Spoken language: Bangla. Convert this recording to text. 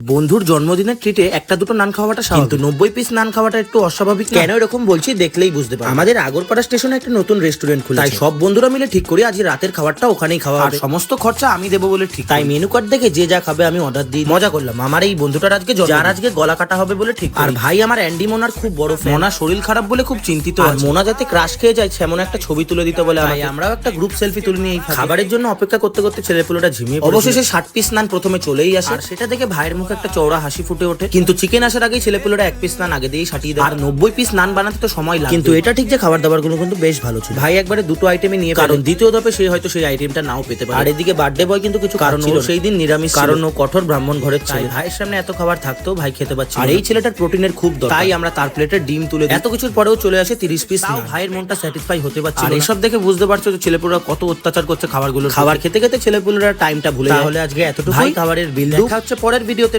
বন্ধুর জন্মদিনের ট্রিটে একটা দুটো নান খাওয়াটা কিন্তু নব্বই পিস নান খাওয়াটা একটু অস্বাভাবিক। কেন এরকম বলছি দেখলেই বুঝতে পারবে। আমাদের আগরপাড়া স্টেশনে একটা নতুন রেস্টুরেন্ট খুলে তাই সব বন্ধুরা মিলে ঠিক করি আজ রাতের খাবারটা ওখানেই খাওয়া আর সমস্ত খরচা আমি দেবো বলে ঠিক তাই মেনু কার্ড দেখে যে যা খাবে আমি অর্ডার দিই। মজা করলাম। আমার এই বন্ধুটার আজকে যার আজকে গলা কাটা হবে বলে ঠিক আর ভাই আমার অ্যান্ডি মোনার খুব বড়। মোনা শরীর খারাপ বলে খুব চিন্তিত আর মোনা যাতে ক্রাশ খেয়ে যায় সেমন একটা ছবি তুলে দিতে বলে আমাকে। আমরাও একটা গ্রুপ সেলফি তুলে নিয়ে খাবারের জন্য অপেক্ষা করতে করতে ছেলেপুলোটা ঝিমিয়ে। অবশেষে ষাট পিস নান প্রথমে চলেই আসে। আর সেটা দেখে ভাইয়ের মুখে একটা চওড়া হাসি ফুটে ওঠে। কিন্তু চিকেন আসার আগেই ছেলেপুলোরা এক পিস নান আগে দিয়েই সাটিয়ে দেয়। আর নব্বই পিস নান বানাতে তো সময় লাগে কিন্তু এটা ঠিক যে খাবার দাবারগুলো কিন্তু বেশ ভালো ছিল। ভাই একবারে দুটো আইটেমে নিয়ে কারণ দ্বিতীয় দফে সে হয়তো সেই আইটেমটা নাও পেতে পারে। আর এদিকে বার্থডে বয় কিন্তু কিছু কারণ ছিল সেই দিন নিরামিষ কারণ ও কঠোর ব্রাহ্মণ ঘরের ছেলে। ভাইয়ের সামনে এত খাবার থাকতো ভাই খেতে পারছে আর এই ছেলেটার প্রোটিনের খুব দরকার। তাই আমরা তার প্লেটে ডিম তুলে দিই। এত কিছুর পরেও চলে আসে তিরিশ পিস ভাইয়ের মনটা স্যাটিসফাই হতে পারছে আর এইসব দেখে বুঝতে পারছ যে ছেলেপুরা কত অত্যাচার করছে খাবারগুলো খাবার খেতে খেতে ছেলেপুলেরা টাইমটা ভুলে যায়। তাহলে আজকে এতটুকু খাবারের বিল দেখা হচ্ছে পরের ভিডিওতে